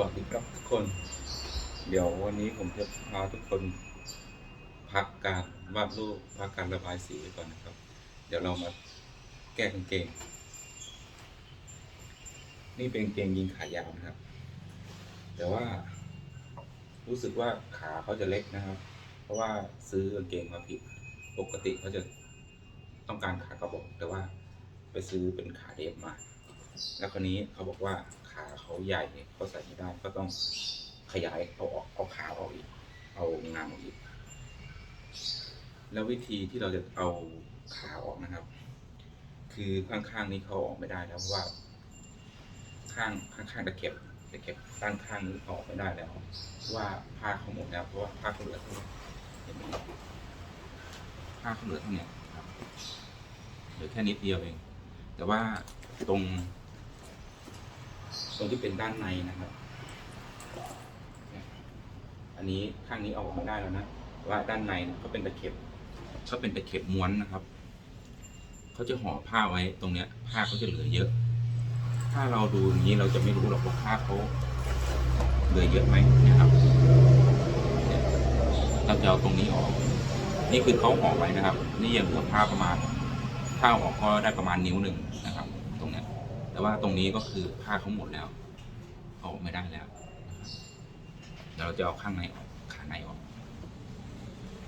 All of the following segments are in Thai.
วัสดีครับทุกคน เดี๋ยววันนี้ผมจะพาทุกคนพักการวาดรูปพักการระบายสีไว้ก่อนนะครับ เดี๋ยวเรามาแก้กางเกง นี่เป็นกางเกงยีนขายาวนะครับ แต่ว่า รู้สึกว่าขาเขาจะเล็กนะครับ เพราะว่าซื้อกางเกงมาผิด ปกติเขาจะต้องการขากระบอก แต่ว่าไปซื้อเป็นขาเดฟมา แล้วคราวนี้เขาบอกว่า ขาเขาใหญ่เขาใส่ไม่ได้ก็ต้องขยายเอาออกเอาขาออกอีก เอางานออกอีก แล้ววิธีที่เราจะเอาขาออกนะครับ คือข้างๆนี้เขาออกไม่ได้แล้วเพราะว่า ข้างข้างๆตะเข็บตะเข็บด้านข้างนี้ออกไม่ได้แล้ว ว่าผ้าเขาหมดแล้วเพราะว่าผ้าเขาเหลือเท่านี้ผ้าเขาเหลือเท่านี้ครับเหลือแค่นิดเดียวเอง แต่ว่าตรง ตรงที่เป็นด้านในนะครับ อันนี้ข้างนี้ออกม่ได้แล้วนะว่าด้านในก็เป็นตะเข็บก็เป็นตะเข็บม้วนนะครับเขาจะห่อผ้าไว้ตรงเนี้ย ผ้าเขาจะเหลือเยอะ ถ้าเราดูอย่างนี้เราจะไม่รู้หรอกว่าผ้าเขาเหลือเยอะไหมนะครับเนี่ยเราจะเอาตรงนี้ออก นี่คือเขาห่อไว้นะครับ นี่ยังเหลือผ้าประมาณถ้าออกก็ได้ประมาณนิ้วหนึ่งนะครับ ตรงเนี้ย แต่ว่าตรงนี้ก็คือผ้าเขาหมดแล้วเอาออกไม่ได้แล้วเดี๋ยวเราจะเอาข้างในออกขาในออก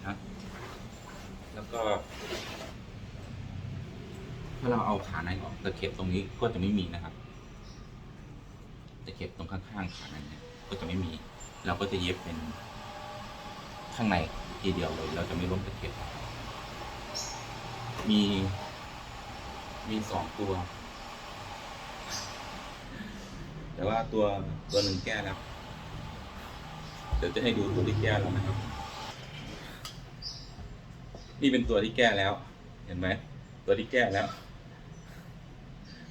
นะแล้วก็ถ้าเราเอาขาในออกตะเข็บตรงนี้ก็จะไม่มีนะครับตะเข็บตรงข้างๆขาในเนี่ยก็จะไม่มี เราก็จะเย็บเป็นข้างในทีเดียวเลย เราจะไม่ล้มตะเข็บมี มีสองตัว แต่ว่าตัวตัวหนึ่งแก้แล้ว เดี๋ยวจะให้ดูตัวที่แก้แล้วนะครับ นี่เป็นตัวที่แก้แล้ว เห็นไหม ตัวที่แก้แล้ว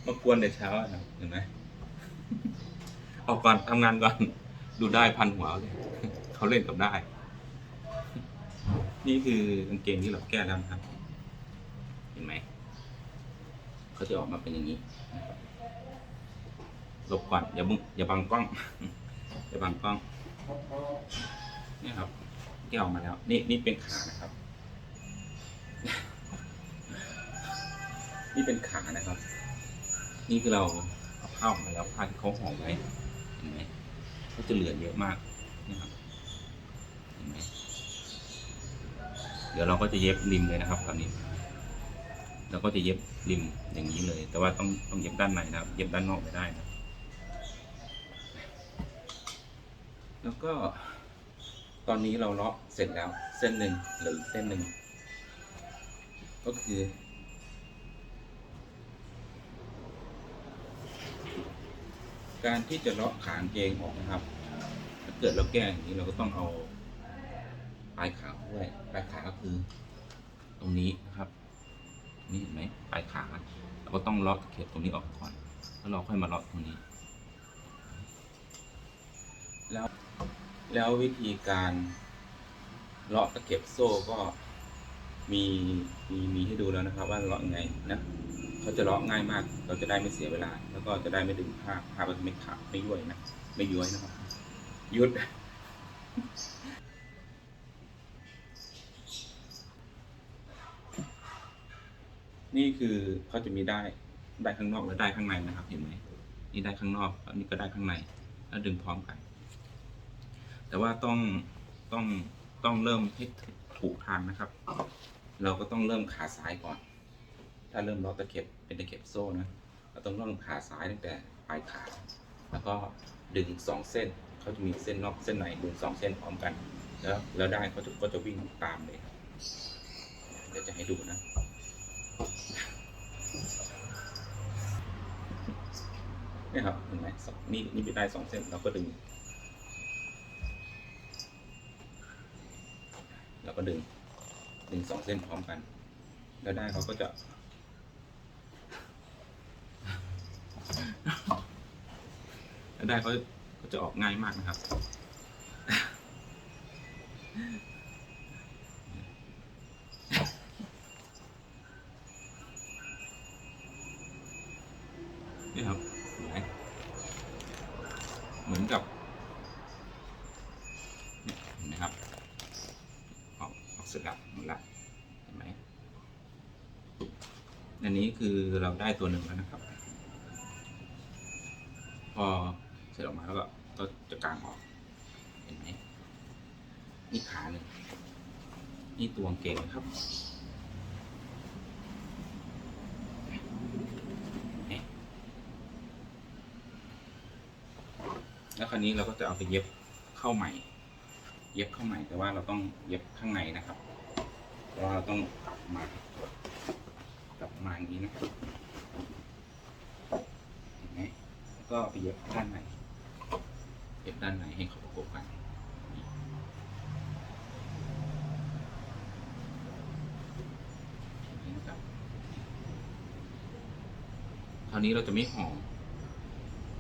มากวนแต่เช้าครับเห็นไหมเอาก่อนทำงานก่อน ดูได้พันหัวเลยเขาเล่นกับได้ นี่คือกางเกงที่เราแก้แล้วครับ เห็นไหมเขาจะออกมาเป็นอย่างนี้นะครับ หลบก่อนอย่าบุ้งอย่าบังกล้อง อย่าบังกล้องนี่ครับแก้ออกมาแล้ว นี่นี่เป็นขานะครับ นี่เป็นขานะครับ นี่คือเราเอาผ้าออกมาแล้วผ้าที่เขาห่อไว้เห็นไหมก็จะเหลือเยอะมากนะครับเห็นไหมเดี๋ยวเราก็จะเย็บริมเลยนะครับตอนนี้เราก็จะเย็บริมอย่างนี้เลย แต่ว่าต้องต้องเย็บด้านในนะครับ เย็บด้านนอกไม่ได้นะ แล้วก็ตอนนี้เราเลาะเสร็จแล้วเส้นหนึ่งหลือเส้นหนึ่ง ก็คือการที่จะเลาะขางเกงออกนะครับ ถ้าเกิดเราแก้อย่างนี้เราก็ต้องเอาปลายขาด้วยปลายขาก็คือ ตรงนี้นะครับ นี่เห็นไหมปลายขา เราก็ต้องเลาะตะเข็บตรงนี้ออกก่อน แล้วเราค่อยมาเลาะตรงนี้ แล้ว แล้ววิธีการเลาะตะเข็บโซ่ก็มีมีมีให้ดูแล้วนะครับ ว่าเลาะยังไงนะเขาจะเลาะง่ายมาก เราจะได้ไม่เสียเวลา แล้วก็จะได้ไม่ดึงผ้าผ้ามันไม่ขาดไม่ย้วยนะไม่ย้วยนะครับยุดนี่คือเขาจะมีได้ได้ข้างนอกและได้ข้างในนะครับ เห็นไหมนี่ได้ข้างนอกแล้วนี่ก็ได้ข้างใน แล้วดึงพร้อมกัน แต่ว่าต้องต้องต้องเริ่มให้ถูกทางนะครับ เราก็ต้องเริ่มขาซ้ายก่อน ถ้าเริ่มล็อกตะเข็บเป็นตะเข็บโซ่นะเราต้องเริ่มขาซ้ายตั้งแต่ปลายขา แล้วก็ดึงสองเส้นเขาจะมีเส้นนอกเส้นในดึงสองเส้นพร้อมกัน แล้วแล้วได้เขาจะก็จะวิ่งตามเลยเดี๋ยวจะให้ดูนะนี่ครับเห็นไหมนี่นี่ไปได้สองเส้นเราก็ดึง เราก็ดึง ดึงสองเส้นพร้อมกัน แล้วได้เขาก็จะ แล้วได้เขาก็จะออกง่ายมากนะครับ นี่ครับเห็นไหมเหมือนกับ นนี้คือเราได้ตัวหนึ่งแล้วนะครับ พอเสร็จออกมาแล้วก็ก็จะกางออก เห็นไหมนี่ขาหนึ่งนี่ตัวงเก่งนะครับแล้วคราวนี้เราก็จะเอาไปเย็บเข้าใหม่ เย็บเข้าใหม่แต่ว่าเราต้องเย็บข้างในนะครับเพราะเราต้องมากลับ มาอย่างนี้นะเห็นไหมแล้วก็ไปเย็บด้านในเย็บด้านในให้เขาประกบกันนี่เห็นไหมคราวนี้เราจะไม่ห่อ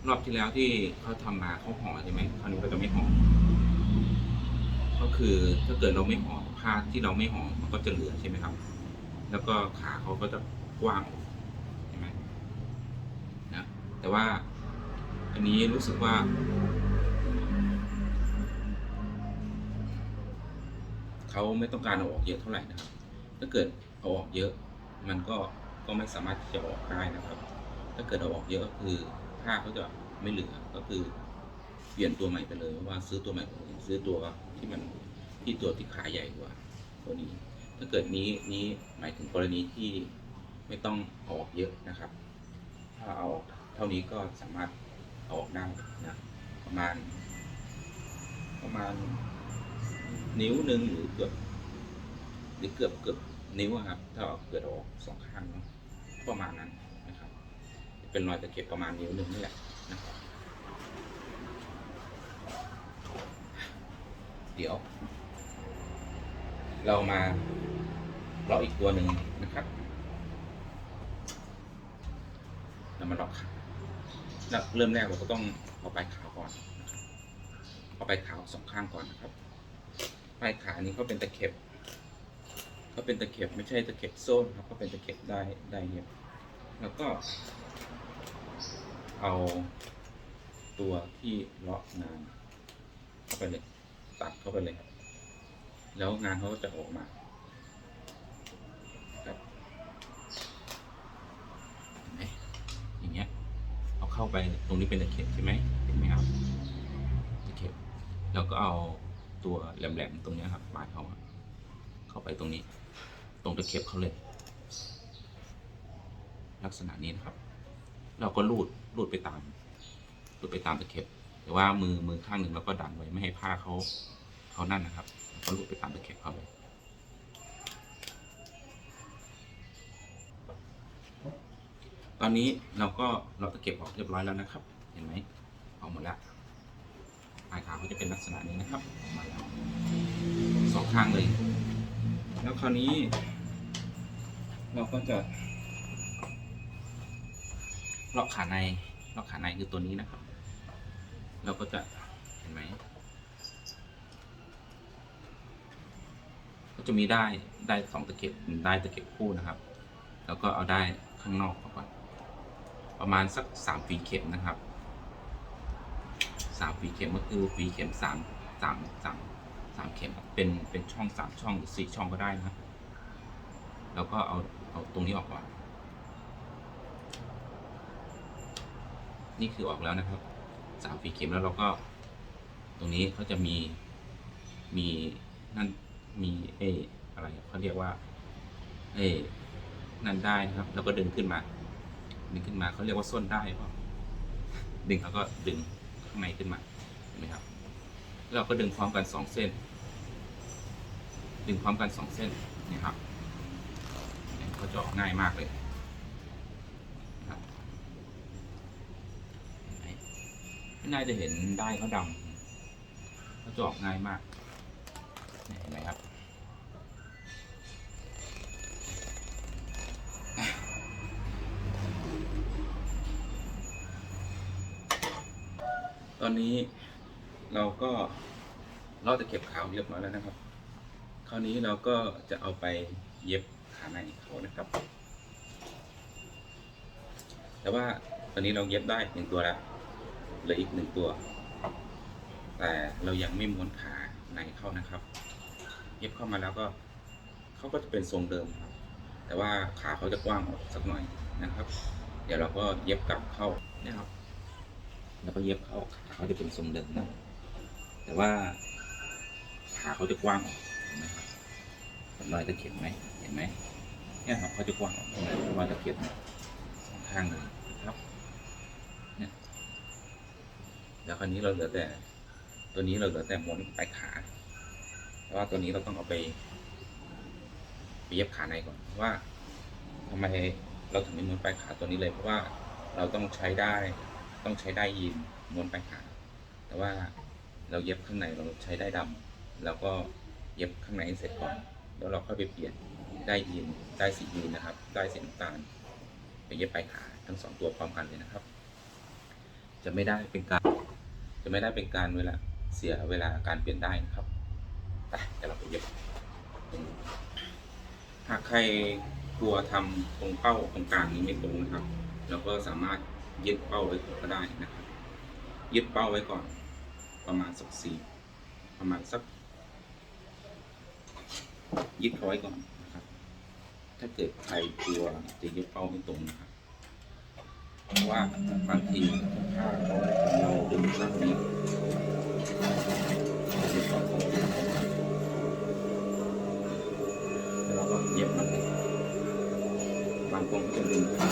รอบที่แล้วที่เขาทำมาเขาห่อใช่ไหมคราวนี้เราจะไม่ห่อก็คือถ้าเกิดเราไม่ห่อผ้าที่เราไม่ห่อมันก็จะเหลือใช่ไหมครับ แล้วก็ขาเขาก็จะ กว้างใช่ไหมนะแต่ว่าอันนี้รู้สึกว่า เขาไม่ต้องการเอาออกเยอะเท่าไหร่นะครับ ถ้าเกิดเอาออกเยอะ มันก็ก็ไม่สามารถที่จะออกได้นะครับ ถ้าเกิดเอาออกเยอะก็คือผ้าเขาจะไม่เหลือก็คือเปลี่ยนตัวใหม่ไปเลยว่าซื้อตัวใหม่ซื้อตัวที่มันที่ตัวที่ขาใหญ่กว่าตัวนี้ ถ้าเกิดนี้นี้หมายถึงกรณีที่ ไม่ต้องออกเยอะนะครับ ถ้าเอาออกเท่านี้ก็สามารถออกได้นะประมาณ ประมาณนิ้วหนึ่งหรือเกือบหรือเกือบเกือบนิ้วครับ ถ้าเกิดอออกสองข้างเนาะประมาณนั้นนะครับ เป็นรอยตะเข็บประมาณนิ้วหนึ่งนี่แหละนะครับเดี๋ยว เรามาเลาะอีกตัวหนึ่งนะครับ เรามาเลาะขาแล้วเริ่มแรกเราก็ต้องเอาปลายขาก่อนนะครับเอาปลายขาสองข้างก่อนนะครับปลายขานี้ก็เป็นตะเข็บก็เป็นตะเข็บไม่ใช่ตะเข็บโซ่ครับก็เป็นตะเข็บได้ได้เย็บแล้วก็ เอาตัวที่เลาะงานเข้าไปเลยตัดเข้าไปเลยครับแล้วงานเขาก็จะออกมาครับเห็นไหมอย่างเงี้ย เข้าไปตรงนี้เป็นตะเข็บใช่ไหมเห็นไหมครับตะเข็บแล้วก็เอาตัวแหลมๆตรงนี้ครับปลายเขาเข้าไปตรงนี้ ตรงตะเข็บเขาเลย ลักษณะนี้นะครับ เราก็รูดรูดไปตามรูดไปตามตะเข็บแต่ว่ามือมือข้างหนึ่งเราก็ดันไว้ไม่ให้ผ้าเขาเขานั่นนะครับเขาหลุดไปตามตะเข็บเขาเลย อนนี้เราก็เราตะเข็บออกเรียบร้อยแล้วนะครับ เห็นไหมออกหมดแล้วปลายขาเขาจะเป็นลักษณะนี้นะครับออกมาแล้วสองข้างเลย แล้วคราวนี้ เราก็จะเลาะขาในเลาะขาในคือตัวนี้นะครับ เราก็จะเห็นไหมก็จะมีได้ได้สองตะเข็บได้ตะเข็บคู่นะครับ แล้วก็เอาได้ข้างนอกออกก่อน ประมาณสักสามฝีเข็มนะครับสามฝีเข็มก็คือฝีเข็มสามสามสามสามเข็มเป็นเป็นช่องสามช่องหรือสี่ช่องก็ได้นะครับแล้วก็เอาเอาตรงนี้ออกก่อน นี่คือออกแล้วนะครับสามฝีเข็มแล้วเราก็ ตรงนี้เขาจะมีมีนั่นมีเอออะไรเขาเรียกว่าเออนั่นได้นะครับ แล้วก็ดึงขึ้นมา ดึงขึ้นมาเขาเรียกว่าส้นได้เปล่าดึงแล้วก็ดึงข้างในขึ้นมาเห็นไหมครับแล้วเราก็ดึงพร้อมกันสองเส้น ดึงพร้อมกันสองเส้นนี่ครับเนี่ยเขาจะออกง่ายมากเลยนะครับเห็นไหมไม่น่าจะเห็นได้เขาดำเขาจะออกง่ายมาก นี้เราก็เราจะเก็บขาวเรียบร้อยแล้วนะครับ คราวนี้เราก็จะเอาไปเย็บขาในเขานะครับ แต่ว่าตอนนี้เราเย็บได้หนึ่งตัวแล้วเหลืออีกหนึ่งตัว แต่เรายังไม่ม้วนขาในเข้านะครับ เย็บเข้ามาแล้วก็เขาก็จะเป็นทรงเดิมครับ แต่ว่าขาเขาจะกว้างออกสักหน่อยนะครับ เดี๋ยวเราก็เย็บกลับเข้านะครับ แล้วก็เย็บเขาขาเขาจะเป็นทรงเดิมนะ แต่ว่าขาเขาจะกว้างออกนไหมครับนรอยตะเข็บไหมเห็นไหมเนี่ยครับเขาจะกว้างออกเห็นไหมรอยตะเข็บเนี่ยสองข้างเลยครับเนี่ยแล้วคราวนี้เราเหลือแต่ ตัวนี้เราเหลือแต่ม้วนปลายขาแต่ว่าตัวนี้เราต้องเอาไปไปเย็บขาในก่อนว่าทำไมเราถึงไม่ม้วนปลายขาตัวนี้เลยเพราะว่าเราต้องใช้ได้ ต้องใช้ได้ยีนม้วนปลายขาแต่ว่าเราเย็บข้างในเราใช้ได้ดำแล้วก็เย็บข้างในให้เสร็จก่อน แล้วเราค่อยไปเปลี่ยนได้ยีนได้สียีนนะครับได้สีน้ำตาลไปเย็บปลายขาทั้งสองตัวพร้อมกันเลยนะครับ จะไม่ได้เป็นการ จะไม่ได้เป็นการเวลาเสียเวลาการเปลี่ยนได้นะครับไปเดี๋ยวเราไปเย็บตรงนี้หากใครกลัวทำตรงเป้าตรงกลางนี้ไม่ตรงนะครับ เราก็สามารถ ยึดเป้าไว้ก่อนก็ได้นะครับยึดเป้าไว้ก่อน ประมาณสักสี่ประมาณสักยึดเขาไว้ก่อนนะครับ ถ้าเกิดใครกลัวจะยึดเป้าไม่ตรงนะครับเพราะว่าบางทีถ้าเราเราดึงข้างนี้ยึดเป้าตรงแล้วเราก็เย็บมันบางคนก็จะดึงผ้า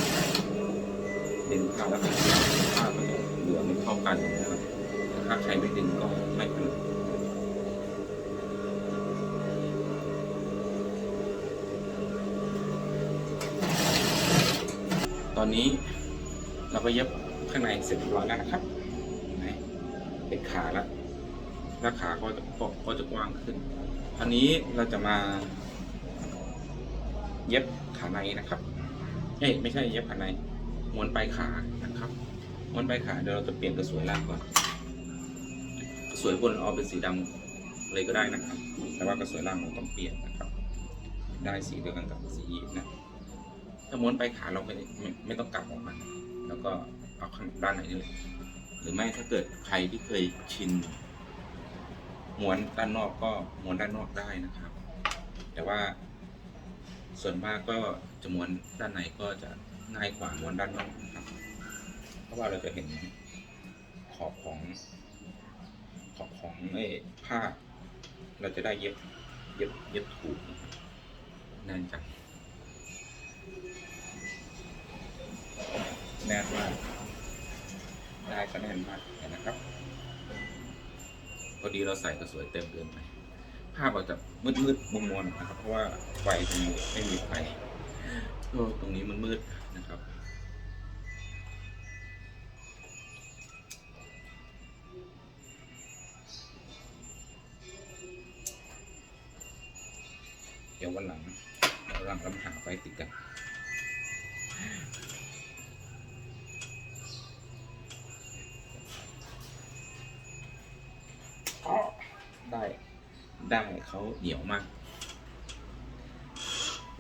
ดึงผ้าแล้วผ้าก็จะเหลือไม่เท่ากันนะครับถ้าใครไม่ดึงก็ไม่เป็นไรตอนนี้เราก็เย็บข้างในเสร็จเรียบร้อยแล้วนะครับเห็นไหมเป็นขาแล้วแล้วขาก็จะก็ก็จะกว้างขึ้นคราวนี้เราจะมาเย็บขาในนะครับเอ้ยไม่ใช่เย็บขาใน ม้วนปลายขานะครับม้วนปลายขาเดี๋ยวเราจะเปลี่ยนกระสวยล่างก่อนกระสวยบนเอาเป็นสีดำเลยก็ได้นะครับ แต่ว่ากระสวยล่างเราต้องเปลี่ยนนะครับ ได้สีเดียวกันกับสียีนนะถ้าม้วนไปขาเราไม่ไม่ไม่ต้องกลับออกมาแล้วก็เอาข้างด้านไหนนี่เลยหรือไม่ถ้าเกิดใครที่เคยชินม้วนด้านนอกก็ม้วนด้านนอกได้นะครับ แต่ว่าส่วนมากก็จะม้วนด้านในก็จะ ง่ายกว่าม้วนด้านนอกนะครับเพราะว่าเราจะเห็นขอบของ ขอบของไอ้ผ้า เราจะได้เย็บเย็บเย็บถูกแน่นจังแน่นมากได้ก็แน่นมากเห็นนะครับพอดีเราใส่ก็สวยเต็มเกินไปภาพอาจจะมืดมืดๆมัวมัวๆนะครับ เพราะว่าไฟตรงนี้ไม่มีไฟ ตรงนี้มันมืดนะครับ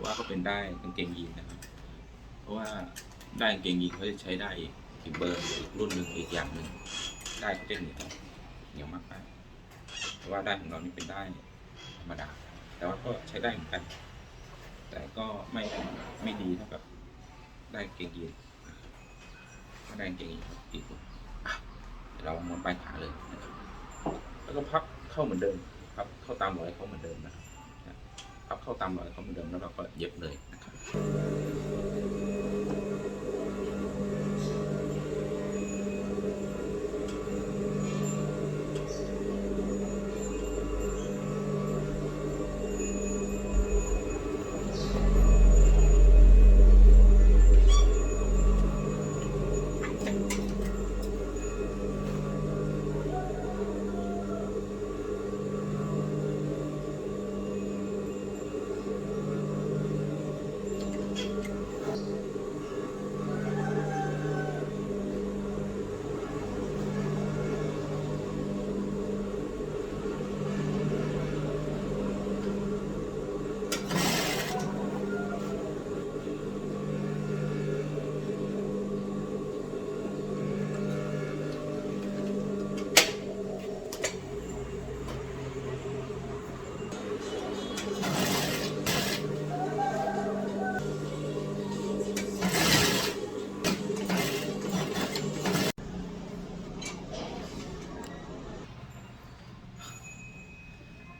ว่าเขาเป็นได้กางเกงยีนนะครับ เพราะว่าได้กางเกงยีนเขาจะใช้ได้อีกเบอร์อีกรุ่นหนึ่งอีกอย่างหนึ่งได้เขาจะเหนียวเหนียวมากๆเพราะว่าได้ของเรานี่เป็นได้ธรรมดา แต่ว่าก็ใช้ได้เหมือนกัน แต่ก็ไม่ไม่ดีเท่ากับได้กางเกงยีนถ้าได้กางเกงยีนดีกว่าเดี๋ยวเราม้วนปลายขาเลยนะครับ แล้วก็พับเข้าเหมือนเดิม พับเข้าตามรอยเขาเหมือนเดิมนะครับนะ พับเข้าตามรอยเขาเหมือนเดิมแล้วเราก็เย็บเลยนะครับ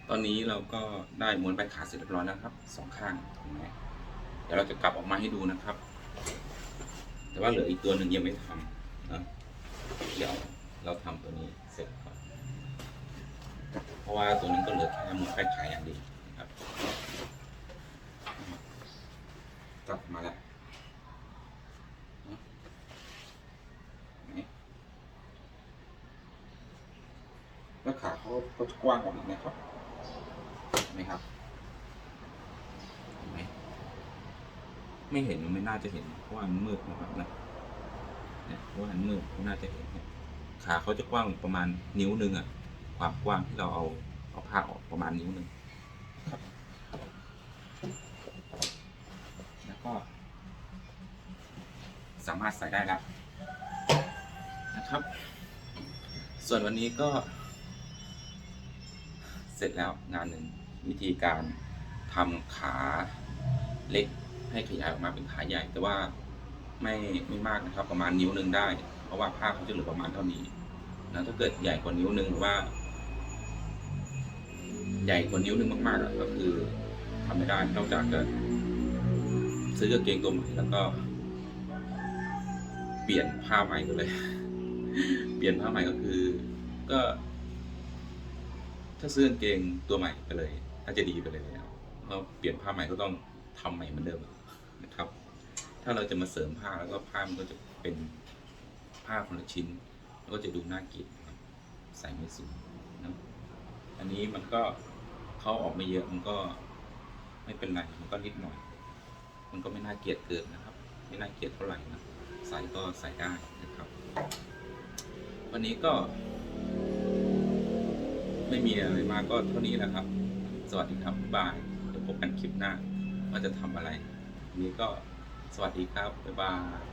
ตอนนี้เราก็ได้ม้วนใบขาเสร็จเรียบร้อยแล้วครับสองข้างเห็นไหมเดี๋ยวเราจะกลับออกมาให้ดูนะครับ แต่ว่าเหลืออีกตัวหนึ่งยังไม่ทำนะเดี๋ยวเราทำตัวนี้เสร็จก่อนเพราะว่าตัวนึงก็เหลือแค่ม้วนใบขาอย่างเดียวครับกลับมาแล้วเนไหมแล้วขาเขาก็จะกว้างกว่านี้นะครับเห็นไหมครับเห็นไหม ไม่เห็นมันไม่น่าจะเห็นเพราะว่ามันมืดนะครับนะเนี่ยเพราะว่ามันมืดไมันน่าจะเห็นเนี่ยขาเขาจะกว้างประมาณนิ้วหนึ่งอะความกว้างที่เราเอาเอาผ้าออกประมาณนิ้วหนึ่งแล้วก็ สามารถใส่ได้แล้วนะครับ ส่วนวันนี้ก็ เสร็จแล้วงานหนึ่งวิธีการทำขาเล็ก ให้ขยายออกมาเป็นขาใหญ่ แต่ว่าไม่ไม่มากนะครับประมาณนิ้วหนึ่งได้ เพราะว่าผ้าเขาจะเหลือประมาณเท่านี้นะถ้าเกิดใหญ่กว่านิ้วหนึ่งหรือว่า ใหญ่กว่านิ้วหนึ่งมากๆอะก็คือทำไม่ได้นอกจากจะซื้อกางเกงตัวใหม่แล้วก็ เปลี่ยนผ้าใหม่กันเลย เปลี่ยนผ้าใหม่ก็คือ ก็ ถ้าซื้อกางเกงตัวใหม่ไปเลยน่าจะดีไปเลยแล้วเพราะเปลี่ยนผ้าใหม่ก็ต้องทำใหม่เหมือนเดิม นะครับ ถ้าเราจะมาเสริมผ้าแล้วก็ผ้ามันก็จะเป็นผ้าคนละชิ้น แล้วก็จะดูน่าเกลียดนครับใส่ไม่สวยนะอันนี้มันก็เข้าออกไม่เยอะมันก็ไม่เป็นไรมันก็นิดหน่อย มันก็ไม่น่าเกลียดเกินนะครับ ไม่น่าเกลียดเท่าไหร่นะใส่ก็ใส่ได้นะครับ วันนี้ก็ ไม่มีอะไรมากก็เท่านี้นะครับ สวัสดีครับบ๊ายบายเดี๋ยวพบกันคลิปหน้าว่าจะทำอะไร นี้ก็สวัสดีครับ บ๊ายบาย